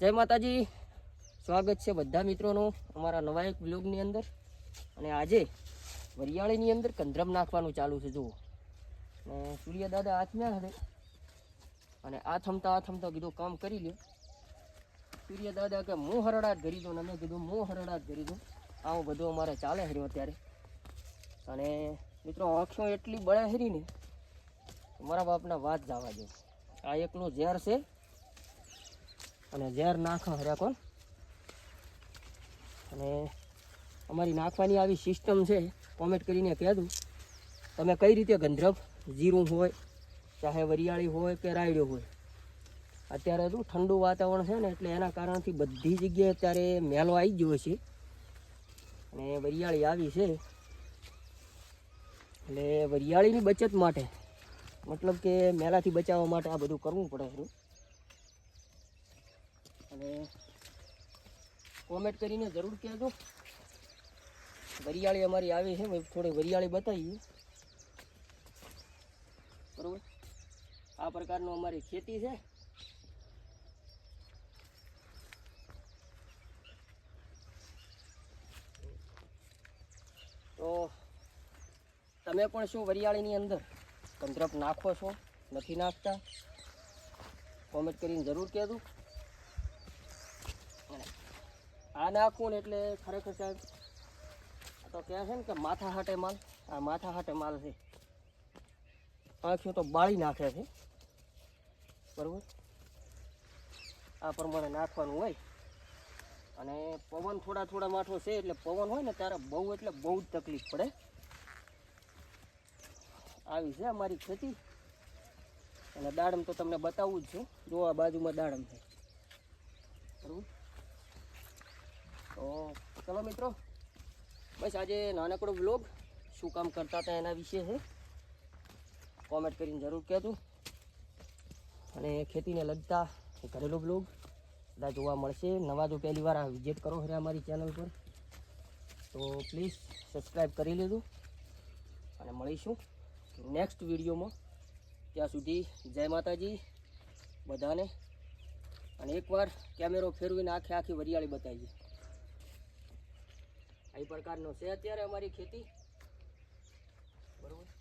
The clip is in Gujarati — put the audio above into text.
જય માતાજી. સ્વાગત છે બધા મિત્રોનું અમારા નવા એક બ્લોગની અંદર. અને આજે વરિયાળીની અંદર કંદરમ નાખવાનું ચાલુ છે, જુઓ. ને સૂર્ય દાદા હાથમાં હવે અને આ થમતા આ થમતા કીધું કામ કરી લ્યો. સૂર્ય દાદા કે મોં હરડાટ કરી દો ને અમે કીધું હું હરડાટ કરી દઉં. આવું બધું અમારે ચાલે હર્યું અત્યારે. અને મિત્રો આંખો એટલી બળે હરી ને મારા બાપના વાત જવા દે. આ એકલું ઝેર છે. અને ઝેર નાખો કોણ? અને અમારી નાખવાની આવી સિસ્ટમ છે કોમેન્ટ કરીને કહેતું તમે કઈ રીતે ગંધરબ જીરું હોય, ચાહે વરિયાળી હોય કે રાયડો હોય. અત્યારે શું ઠંડુ વાતાવરણ છે ને, એટલે એના કારણથી બધી જગ્યાએ અત્યારે મેલો આવી ગયો છે. અને વરિયાળી આવી છે. એટલે વરિયાળીની બચત માટે, મતલબ કે મેલાથી બચાવવા માટે આ બધું કરવું પડે છે અને કોમેન્ટ કરીને જરૂર કહેજો. વરિયાળી અમારી આવી છે થોડી વરિયાળી બતાવીએ બરોબર? આ પ્રકારનું અમારી ખેતી છે. તો તમે પણ શું વરિયાળીની અંદર કંદરપ નાખો છો? નથી નાખતા? કોમેન્ટ કરીને જરૂર કહેજો. આ નાખવું ને એટલે ખરેખર સાહેબ તો કહે છે ને કે માથા હાટે માલ, આ માથા હાટે માલ છે. આંખીઓ તો બાળી નાખે છે. બરાબર? આ પ્રમાણે નાખવાનું હોય. અને પવન થોડા થોડા માઠો છે એટલે પવન હોય ને ત્યારે બહુ એટલે બહુ જ તકલીફ પડે. આવી છે અમારી ખેતી. અને દાડમ તો તમને બતાવું જ છું. જો આ બાજુમાં દાડમ છે બરાબર તો ચલો મિત્રો, બસ આજે નાનકડો બ્લોગ શું કામ કરતા હતા એના વિશે છે કોમેન્ટ કરીને જરૂર કહેજો. અને ખેતીને લગતા ઘરેલો બ્લોગ બધા જોવા મળશે. નવા જો પહેલી વાર વિઝિટ કરો હરે અમારી ચેનલ પર, તો પ્લીઝ સબસ્ક્રાઈબ કરી લેજો અને મળીશું નેક્સ્ટ વિડીયોમાં. ત્યાં સુધી જય માતાજી બધાને. અને એકવાર કેમેરો ફેરવીને આખે આખી વરિયાળી બતાવીએ. આ પ્રકારનો છે અત્યારે અમારી ખેતી. બરાબર?